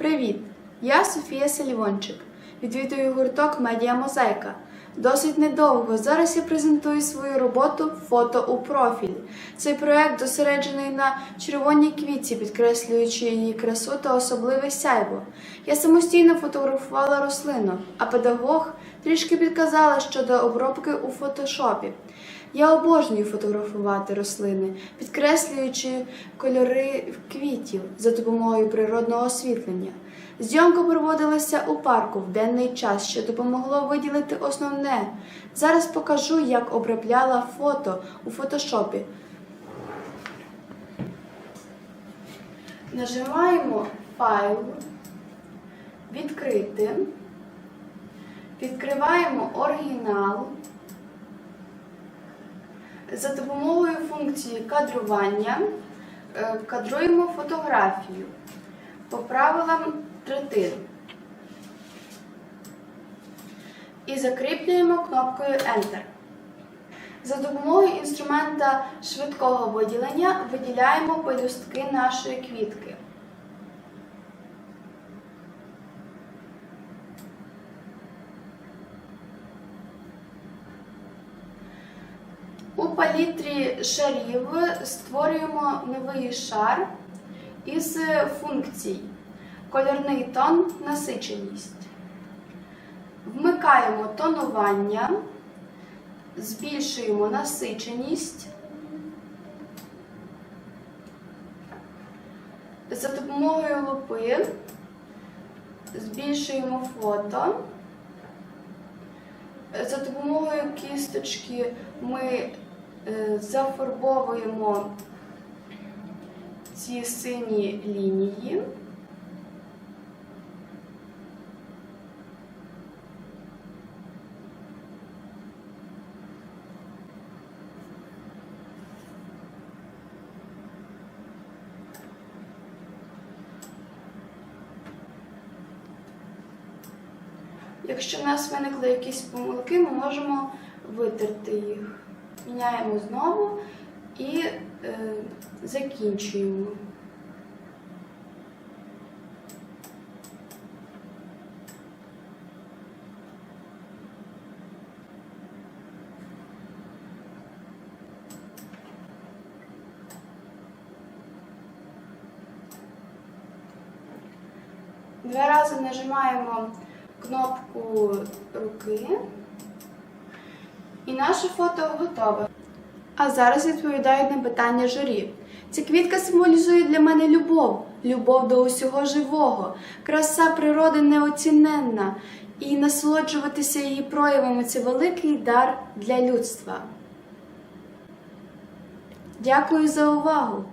Привіт! Я Софія Селівончик. Відвідую гурток Медіа Мозаїка. Досить недовго. Зараз я презентую свою роботу Фото у профіль. Цей проект зосереджений на червоній квітці, підкреслюючи її красу та особливе сяйво. Я самостійно фотографувала рослину, а педагог трішки підказала щодо обробки у фотошопі. Я обожнюю фотографувати рослини, підкреслюючи кольори квітів за допомогою природного освітлення. Зйомка проводилася у парку в денний час, що допомогло виділити основне. Зараз покажу, як обробляла фото у фотошопі. Нажимаємо файл, відкрити, відкриваємо оригінал. За допомогою функції кадрування е, кадруємо фотографію по правилам третин. І закріплюємо кнопкою Enter. За допомогою інструмента швидкого виділення виділяємо пелюстки нашої квітки. У палітрі шарів створюємо новий шар із функцій кольорний тон, насиченість. Вмикаємо тонування, збільшуємо насиченість. За допомогою лупи збільшуємо фото. За допомогою кісточки ми зафарбовуємо ці сині лінії. Якщо в нас виникли якісь помилки, ми можемо витерти їх. Міняємо знову і е, закінчуємо. Два рази нажимаємо кнопку руки. І наше фото готове. А зараз відповідають на питання журі. Ця квітка символізує для мене любов, любов до усього живого, краса природи неоціненна, і насолоджуватися її проявами це великий дар для людства. Дякую за увагу!